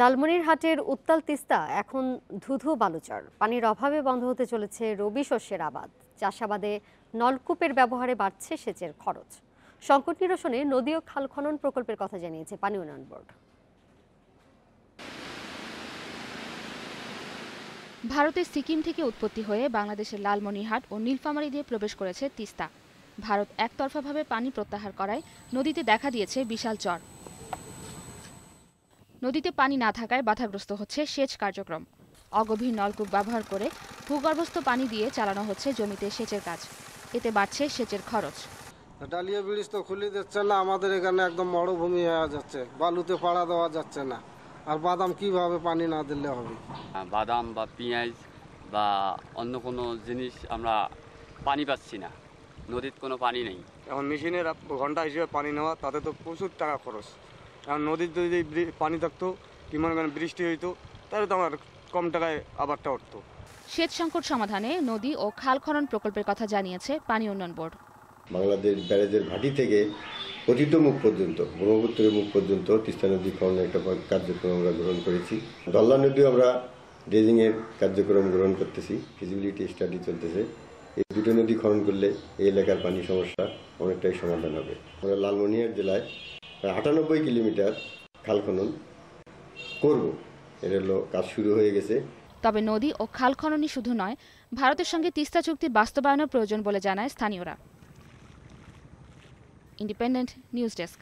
লালমনিরহাটের উত্তাল তিস্তা এখন ধুধু বালুচর। পানির অভাবে বন্ধ হতে চলেছে রবি শস্যের আবাদ। চাষাবাদে নলকূপের ব্যবহারে বাড়ছে সেচের খরচ। সংকট নিরসনে নদী ও খাল খনন প্রকল্পের কথা জানিয়েছে পানি উন্নয়ন বোর্ড। ভারতের সিকিম থেকে উৎপত্তি হয়ে বাংলাদেশের লালমনিরহাট ও নীলফামারী দিয়ে প্রবেশ করেছে তিস্তা। ভারত একতরফাভাবে পানি প্রত্যাহার করায় নদীতে দেখা দিয়েছে বিশাল চর। নদীতে পানি না থাকায় বাধাগ্রস্ত হচ্ছে সেচ কার্যক্রম। অগভীর নলকূপ ব্যবহার করে ভূগর্ভস্থ পানি দিয়ে চালানো হচ্ছে জমিতে সেচের কাজ। এতে বাড়ছে সেচের খরচ। ডালিয়া ব্রিজ তো খুলে দিচ্ছে না আমাদের এখানে একদম মরুভূমি হয়ে যাচ্ছে বালুতে পাড়া দেওয়া যাচ্ছে না। আর বাদাম কীভাবে পানি না দিলে হবে? বাদাম বা পেঁয়াজ বা অন্য কোনো জিনিস আমরা পানি পাচ্ছি না নদীর কোনো পানি নেই। এখন মেশিনের ঘণ্টা হিসেবে পানি নেওয়া তাতে তো প্রচুর টাকা খরচ। এখন নদীর যদি পানি থাকতো কি মনে করেন বৃষ্টি হইতো তাহলে তো আমার কম টাকায় আবারটা উঠতো। সেচ সংকট সমাধানে নদী ও খাল খনন প্রকল্পের কথা জানিয়েছে পানি উন্নয়ন বোর্ড। বাংলাদেশ ব্যারেজের ঘাঁটি থেকে পতিত মুখ পর্যন্ত ব্রহ্মপুত্রের মুখ পর্যন্ত তিস্তা নদী খননের একটা কার্যক্রম আমরা গ্রহণ করেছি। দল্লা নদীও আমরা ড্রেজিংয়ের কার্যক্রম গ্রহণ করতেছি ফিজিবিলিটি স্টাডি চলতেছে। এই দুটো নদী খনন করলে এই এলাকার পানি সমস্যা অনেকটাই সমাধান হবে। আমরা লালমনিরহাট জেলায় আটানব্বই কিলোমিটার খাল খনন করব। এর হলো কাজ শুরু হয়ে গেছে। তবে নদী ও খাল খননই শুধু নয়, ভারতের সঙ্গে তিস্তা চুক্তি বাস্তবায়নের প্রয়োজন বলে জানায় স্থানীয়রা। Independent news desk